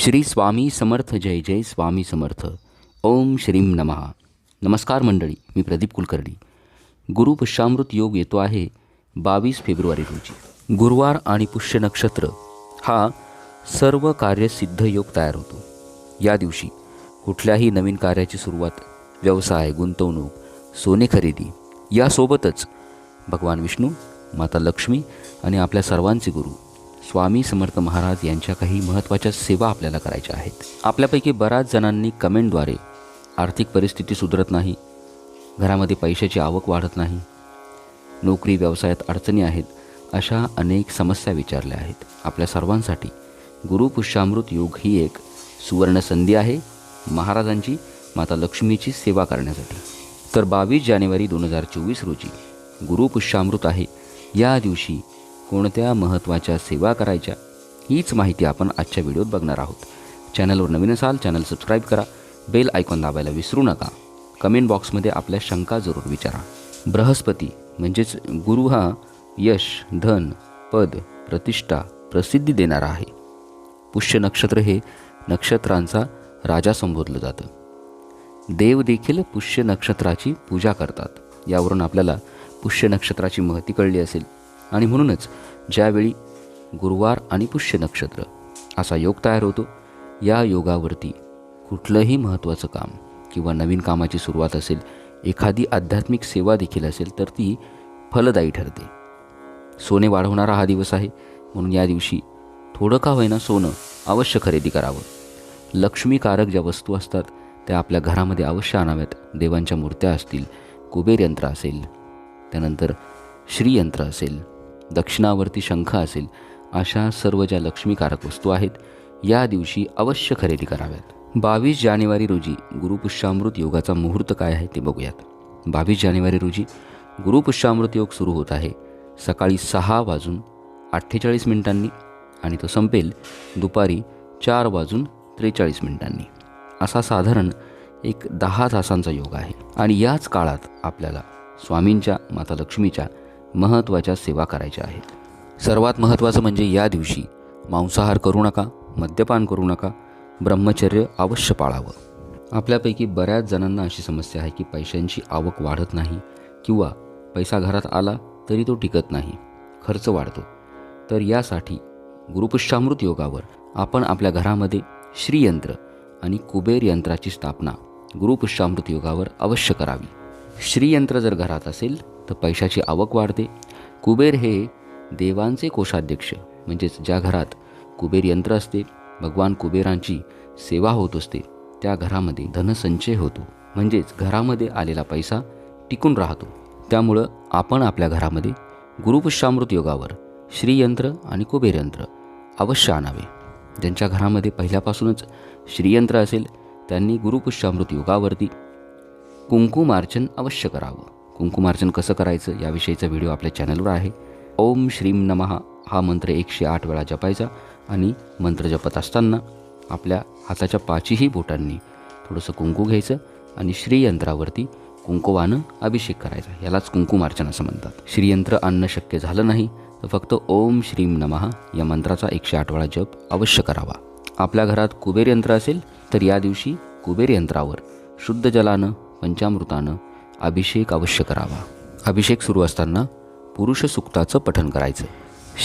श्री स्वामी समर्थ जय जय स्वामी समर्थ. ओम श्रीम नमः. नमस्कार मंडळी मी प्रदीप कुलकर्णी. गुरु पुष्यामृत योग येतो आहे बावीस फेब्रुवारी रोजी. गुरुवार आणि पुष्य नक्षत्र हा सर्व कार्यसिद्ध योग तयार होतो. या दिवशी कुठल्याही नवीन कार्याची सुरुवात व्यवसाय गुंतवणूक सोने खरेदी यासोबतच भगवान विष्णू माता लक्ष्मी आणि आपल्या सर्वांचे गुरु स्वामी समर्थ महाराज यांच्या काही महत्त्वाच्या सेवा आपल्याला करायच्या आहेत. आपल्यापैकी बऱ्याच जणांनी कमेंटद्वारे आर्थिक परिस्थिती सुधरत नाही घरामध्ये पैशाची आवक वाढत नाही नोकरी व्यवसायात अडचणी आहेत अशा अनेक समस्या विचारल्या आहेत. आपल्या सर्वांसाठी गुरुपुष्यामृत योग ही एक सुवर्ण संधी आहे महाराजांची माता लक्ष्मीची सेवा करण्यासाठी. तर बावीस जानेवारी दोन हजार चोवीस रोजी गुरुपुष्यामृत आहे. या दिवशी कोणत्या महत्त्वाच्या सेवा करायच्या हीच माहिती आपण आजच्या व्हिडिओत बघणार आहोत. चॅनलवर नवीन असाल चॅनल सबस्क्राईब करा. बेल आयकॉन दाबायला विसरू नका. कमेंट बॉक्समध्ये आपल्या शंका जरूर विचारा. बृहस्पती म्हणजेच गुरु हा यश धन पद प्रतिष्ठा प्रसिद्धी देणारा आहे. पुष्य नक्षत्र हे नक्षत्रांचा राजा संबोधलं जातं. देव देखील पुष्य नक्षत्राची पूजा करतात. यावरून आपल्याला पुष्य नक्षत्राची महती कळली असेल. आणि म्हणूनच ज्यावेळी गुरुवार आणि पुष्य नक्षत्र असा योग तयार होतो या योगावरती कुठलंही महत्त्वाचं काम किंवा नवीन कामाची सुरुवात असेल एखादी आध्यात्मिक सेवा देखील असेल तर ती फलदायी ठरते. सोने वाढवणारा हा दिवस आहे म्हणून या दिवशी थोडं का होईना सोनं अवश्य खरेदी करावं. लक्ष्मीकारक ज्या वस्तू असतात त्या आपल्या घरामध्ये अवश्य आणाव्यात. देवांच्या मूर्त्या असतील कुबेर यंत्र असेल त्यानंतर श्रीयंत्र असेल दक्षिणावरती शंख असेल अशा सर्व ज्या लक्ष्मीकारक वस्तू आहेत या दिवशी अवश्य खरेदी कराव्यात. बावीस जानेवारी रोजी गुरुपुष्यामृत योगाचा मुहूर्त काय आहे ते बघूयात. बावीस जानेवारी रोजी गुरुपुष्यामृत योग सुरू होत आहे. सकाळी सहा वाजून अठ्ठेचाळीस मिनिटांनी आणि तो संपेल दुपारी चार वाजून त्रेचाळीस मिनिटांनी. असा साधारण एक दहा तासांचा योग आहे. आणि याच काळात आपल्याला स्वामींच्या माता लक्ष्मीच्या महत्त्वाच्या सेवा करायच्या आहेत. सर्वात महत्त्वाचं म्हणजे या दिवशी मांसाहार करू नका मद्यपान करू नका ब्रह्मचर्य अवश्य पाळावं. आपल्यापैकी बऱ्याच जणांना अशी समस्या आहे की पैशांची आवक वाढत नाही किंवा पैसा घरात आला तरी तो टिकत नाही खर्च वाढतो. तर यासाठी गुरुपुष्यामृत योगावर आपण आपल्या घरामध्ये श्रीयंत्र आणि कुबेर यंत्राची स्थापना गुरुपुष्यामृत योगावर अवश्य करावी. श्रीयंत्र जर घरात असेल तर पैशाची आवक वाढते. कुबेर हे देवांचे कोषाध्यक्ष म्हणजेच ज्या घरात कुबेर यंत्र असते भगवान कुबेरांची सेवा होत असते त्या घरामध्ये धनसंचय होतो. म्हणजेच घरामध्ये आलेला पैसा टिकून राहतो. त्यामुळं आपण आपल्या घरामध्ये गुरुपुष्यामृत योगावर श्रीयंत्र आणि कुबेर यंत्र अवश्य आणावे. ज्यांच्या घरामध्ये पहिल्यापासूनच श्रीयंत्र असेल त्यांनी गुरुपुष्यामृत योगावरती कुंकुमार्चन अवश्य करावं. कुंकुमार्चन कसं करायचं याविषयीचा व्हिडिओ आपल्या चॅनलवर आहे. ओम श्रीम नमहा हा मंत्र एकशे आठ वेळा जपायचा आणि मंत्र जपत असताना आपल्या हाताच्या पाचीही बोटांनी थोडंसं कुंकू घ्यायचं आणि श्रीयंत्रावरती कुंकुवानं अभिषेक करायचा. यालाच कुंकुमार्चन असं म्हणतात. श्रीयंत्र आणणं शक्य झालं नाही तर फक्त ओम श्रीम नमः या मंत्राचा एकशे आठ वेळा जप अवश्य करावा. आपल्या घरात कुबेर यंत्र असेल तर या दिवशी कुबेर यंत्रावर शुद्ध जलानं पंचामृतानं अभिषेक अवश्य करावा. अभिषेक सुरू असताना पुरुष सुक्ताचं पठण करायचं.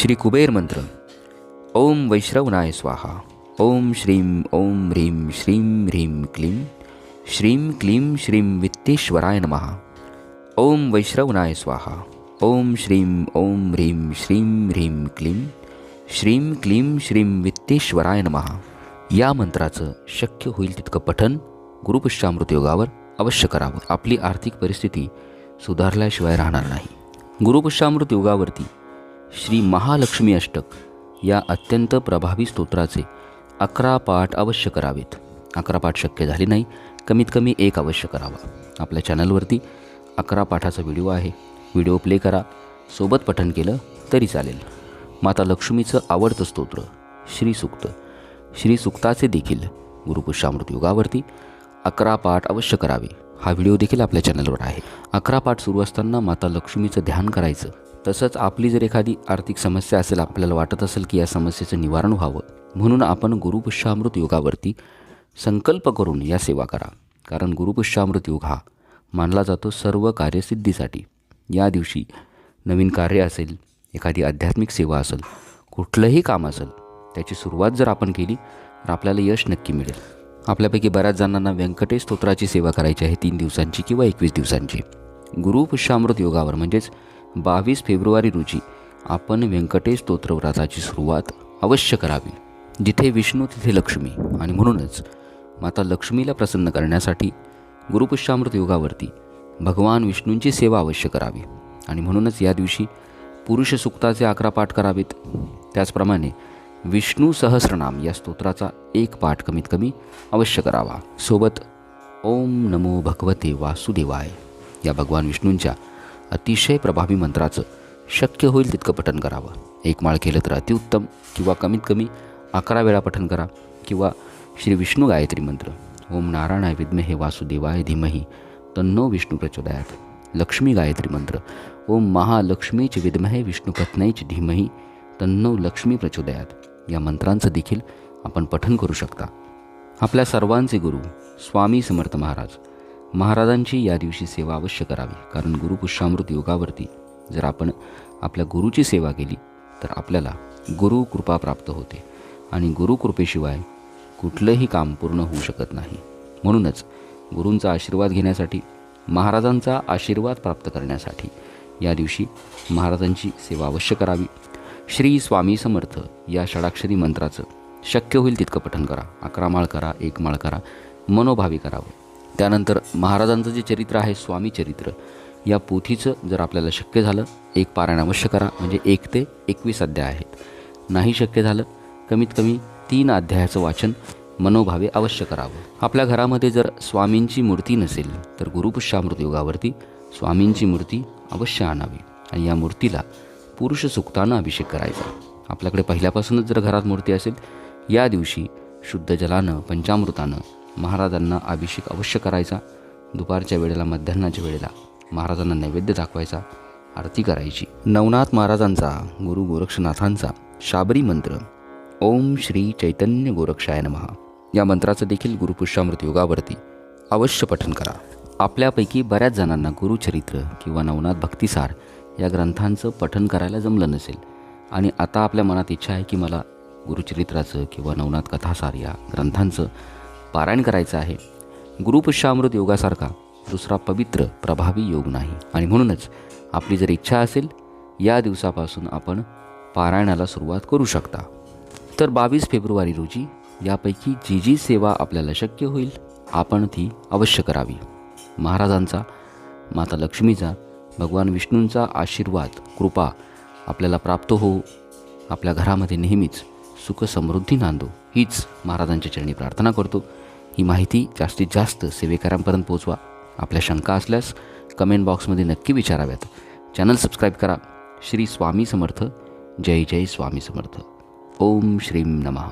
श्री कुबेर मंत्र ओम वैश्रवनाय स्वाहा. ओम श्रीं ओम ह्रीं श्रीं ह्रीं क्लीं श्रीं क्लीं श्रीं वित्तेश्वराय नमः. ओम वैश्रवनाय स्वाहा. ओम श्रीं ओम ह्रीं श्रीं ह्रीं क्लीं श्रीं क्लीं श्रीं वित्तेश्वराय नमः. या मंत्राचं शक्य होईल तितकं पठन गुरुपुष्यामृत योगावर अवश्य करावं. आपली आर्थिक परिस्थिती सुधारल्याशिवाय राहणार नाही. गुरुपुष्यामृत योगावरती श्री महालक्ष्मी अष्टक या अत्यंत प्रभावी स्तोत्राचे अकरा पाठ अवश्य करावेत. अकरा पाठ शक्य झाले नाही कमीत कमी एक अवश्य करावा. आपल्या चॅनलवरती अकरा पाठाचा व्हिडिओ आहे. व्हिडिओ प्ले करा. सोबत पठण केलं तरी चालेल. माता लक्ष्मीचं आवडतं स्तोत्र श्रीसुक्त. श्रीसुक्ताचे देखील गुरुपुष्यामृत योगावरती अकरा पाठ अवश्य करावे. हा व्हिडिओ देखील आपल्या चॅनलवर आहे. अकरा पाठ सुरू असताना माता लक्ष्मीचं ध्यान करायचं. तसंच आपली जर एखादी आर्थिक समस्या असेल आपल्याला वाटत असेल की या समस्येचं निवारण व्हावं म्हणून आपण गुरुपुष्यामृत योगावरती संकल्प करून या सेवा करा. कारण गुरुपुष्यामृत योग हा मानला जातो सर्व कार्यसिद्धीसाठी. या दिवशी नवीन कार्य असेल एखादी आध्यात्मिक सेवा असेल कुठलंही काम असेल त्याची सुरुवात जर आपण केली तर आपल्याला यश नक्की मिळेल. आपल्यापैकी बऱ्याच जणांना व्यंकटेश स्तोत्राची सेवा करायची आहे तीन दिवसांची किंवा एकवीस दिवसांची. गुरुपुष्यामृत योगावर म्हणजेच बावीस फेब्रुवारी रोजी आपण व्यंकटेश स्तोत्र व्रताची सुरुवात अवश्य करावी. जिथे विष्णू तिथे लक्ष्मी आणि म्हणूनच माता लक्ष्मीला प्रसन्न करण्यासाठी गुरुपुष्यामृत योगावरती भगवान विष्णूंची सेवा अवश्य करावी. आणि म्हणूनच या दिवशी पुरुष सुक्ताचे अकरा पाठ करावेत. त्याचप्रमाणे विष्णू सहस्रनाम या स्तोत्राचा एक पाठ कमीत कमी अवश्य करावा. सोबत ओम नमो भगवते वासुदेवाय. या भगवान विष्णूंच्या अतिशय प्रभावी मंत्राचं शक्य होईल तितकं पठन करावं. एक माळ केलं तर अतिउत्तम किंवा कमीत कमी अकरा वेळा पठन करा किंवा श्री विष्णू गायत्री मंत्र. ओम नारायणाय विद्महे वासुदेवाय धीमही तन्नो विष्णू प्रचोदयात. लक्ष्मी गायत्री मंत्र. ओम महालक्ष्मीच विद्महे विष्णुपत्नैच धीमही तन्नो लक्ष्मी प्रचोदयात. या मंत्रांचं देखील आपण पठन करू शकता. आपल्या सर्वांचे गुरु स्वामी समर्थ महाराज. महाराजांची या दिवशी सेवा अवश्य करावी. कारण गुरुपुष्यामृत योगावरती जर आपण आपल्या गुरुची सेवा केली तर आपल्याला गुरु कृपा प्राप्त होते. आणि गुरुकृपेशिवाय कुठलंही काम पूर्ण होऊ शकत नाही. म्हणूनच गुरूंचा आशीर्वाद घेण्यासाठी महाराजांचा आशीर्वाद प्राप्त करण्यासाठी या दिवशी महाराजांची सेवा अवश्य करावी. श्री स्वामी समर्थ या षडाक्षरी मंत्राचं. शक्य होईल तितकं पठण करा. अकरा माळ करा एक माळ करा मनोभावी करावं. त्यानंतर महाराजांचं जे चरित्र आहे स्वामी चरित्र या पोथीचं जर आपल्याला शक्य झालं एक पारायण अवश्य करा. म्हणजे एक ते एकवीस अध्याय आहेत. नाही शक्य झालं कमीत कमी तीन अध्यायाचं वाचन मनोभावे अवश्य करावं. आपल्या घरामध्ये जर स्वामींची मूर्ती नसेल तर गुरुपुष्यामृत योगावरती स्वामींची मूर्ती अवश्य आणावी. आणि या मूर्तीला पुरुष सुक्तानं अभिषेक करायचा. आपल्याकडे पहिल्यापासूनच जर घरात मूर्ती असेल या दिवशी शुद्ध जलानं पंचामृतानं महाराजांना अभिषेक अवश्य करायचा. दुपारच्या वेळेला मध्यान्हाच्या वेळेला महाराजांना नैवेद्य दाखवायचा आरती करायची. नवनाथ महाराजांचा गुरु गोरक्षनाथांचा शाबरी मंत्र ओम श्री चैतन्य गोरक्षाय नमः. या मंत्राचं देखील गुरुपुष्यामृत योगावरती अवश्य पठन करा. आपल्यापैकी बऱ्याच जणांना गुरुचरित्र किंवा नवनाथ भक्तिसार या ग्रंथांचं पठन करायला जमलं नसेल. आणि आता आपल्या मनात इच्छा आहे की मला गुरुचरित्राचं किंवा नवनाथ कथासार या ग्रंथांचं पारायण करायचं आहे. गुरुपुष्यामृत योगासारखा दुसरा पवित्र प्रभावी योग नाही. आणि म्हणूनच आपली जर इच्छा असेल या दिवसापासून आपण पारायणाला सुरुवात करू शकता. तर बावीस फेब्रुवारी रोजी यापैकी जी जी सेवा आपल्याला शक्य होईल आपण ती अवश्य करावी. महाराजांचा माता लक्ष्मीचा भगवान विष्णूंचा आशीर्वाद कृपा आपल्याला प्राप्त हो आपल्या घरामध्ये नेहमीच सुख समृद्धी नांदो. हीच महाराजांच्या चरणी प्रार्थना करतो. ही माहिती जास्तीत जास्त सेवेकरांपर्यंत पोचवा आपल्या शंका असल्यास कमेंट बॉक्समध्ये नक्की विचाराव्यात. चॅनल सबस्क्राईब करा. श्री स्वामी समर्थ. जय जय स्वामी समर्थ. ओम श्रीम नमः.